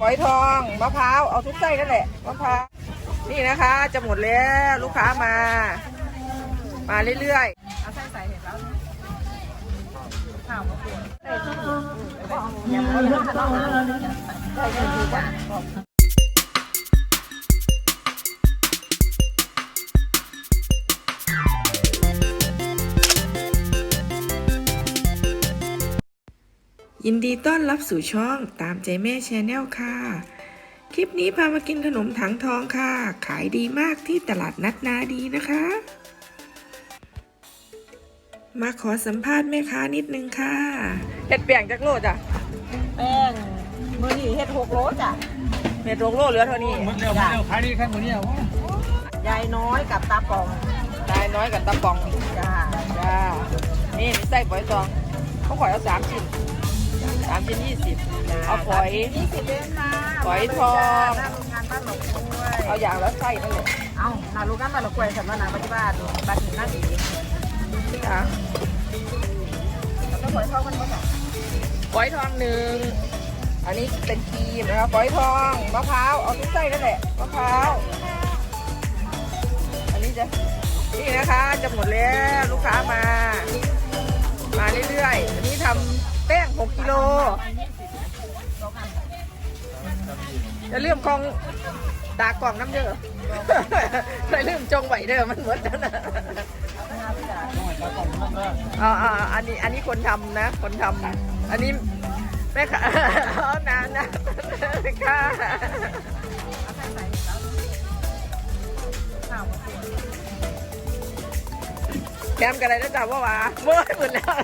ฝอยทองมะพร้าวเอาทุกไส้นั่นแหละมะพร้าวนี่นะคะ จะหมดแล้วลูกค้ามา มาเรื่อยๆเอาไส้ใส่เห็นแล้วข้าวมะเขือใส่ทุกอย่ ยทะเลาะกันใส่กันถูกป่ะยินดีต้อนรับสู่ช่องตามใจแม่แชนแนลค่ะ คลิปนี้พามากินขนมถังทองค่ะ ขายดีมากที่ตลาดนัดนาดีนะคะ มาขอสัมภาษณ์แม่ค้านิดนึงค่ะเห็ดเปียงจากโลจ้ะแป้งมือนี่เฮ็ดหกโลจ้ะเห็ดโรงโลเหลือเท่านี้หมดแล้วหมดแล้วขายดีแค่หมดเนี่ยยายน้อยกับตาปองได้น้อยกับตะปองจ้าจ้านี่มีไส้ฝอยทองเขาขอยเอาสามชิ้น สามชิ้นยี่สิบเอาฝอย ยี่สิบเดือนมาฝอยทอง หน้าโรงงานบ้านหลงกล้วยเอาอย่างละไส้นั่นแหละเอาหน้าโรงงานบ้านหลงกล้วยสัมมนาปัจจุบันบัตรหน้าดีจ้าแล้วก็ฝอยทองมันก็จ้ะฝอยทองหนึ่งอันนี้เป็นครีมนะครับฝอยทองมะพร้าวเอาทุกไส้นั่นแหละมะพร้าวอันนี้จะนี่นะคะจะหมดแล้วลูกค้ามา มาเรื่อยๆ กิโลจะเลื่อมกองตากล่องน้ำเด้อไปลืมจงไหวเด้อมันหมดแล้วนะอ๋ออ๋ออันนี้อันนี้คนทำนะ คนทำอันนี้แม่ค่ะเอานานนะค่ะแคมกันอะไรนะจ๊ะว่าวะเมื่อหมดแล้ว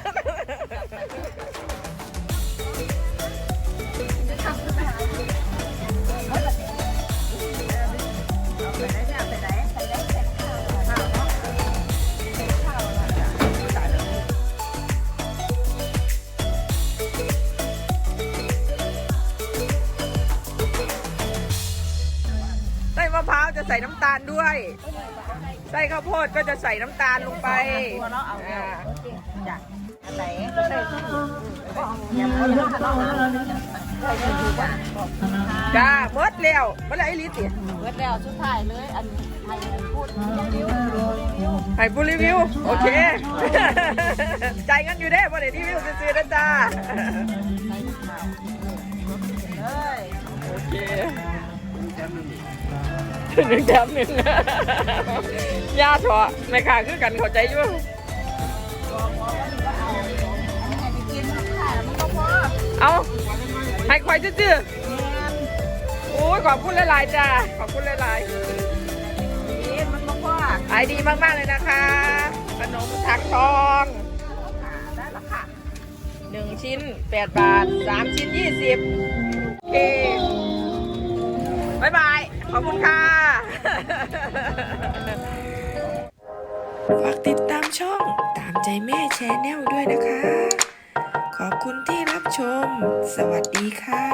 พร้าวจะใส่น้ำตาลด้วย ไส้ข้าวโพดก็จะใส่น้ำตาลลงไปตัวเนาะเอาอ่าจ้ะอันไหนก็ใส่ทุกอย่างก็เลยทะเลาะกันใส่กันถูกป่ะจ้าเบิดแล้วเมื่อไรลิติเบิดแล้วสุดท้ายเลย อันไทยพูดนิ้วให้ผู้รีวิว โอเคจ่ายเงินอยู่เด้บ่ได้รีวิวซื้อๆนะจ้า เลย โอเค หนึ่งแถมหนึ่งยาถอแม่ค้าคือกันเข้าใจอยู่เอาให้ควายซื่อๆโอ้ยขอบคุณหลายๆจ้าขอบคุณหลายๆดีมันบอกว่าขายดีมากๆเลยนะคะ ขนมถักทองได้ราคา1ชิ้น8บาท3ชิ้น20โอเคบายบาย ขอบคุณค่ะามช่องตามใจแม่แชนแนลด้วยนะคะ ขอบคุณที่รับชม สวัสดีค่ะ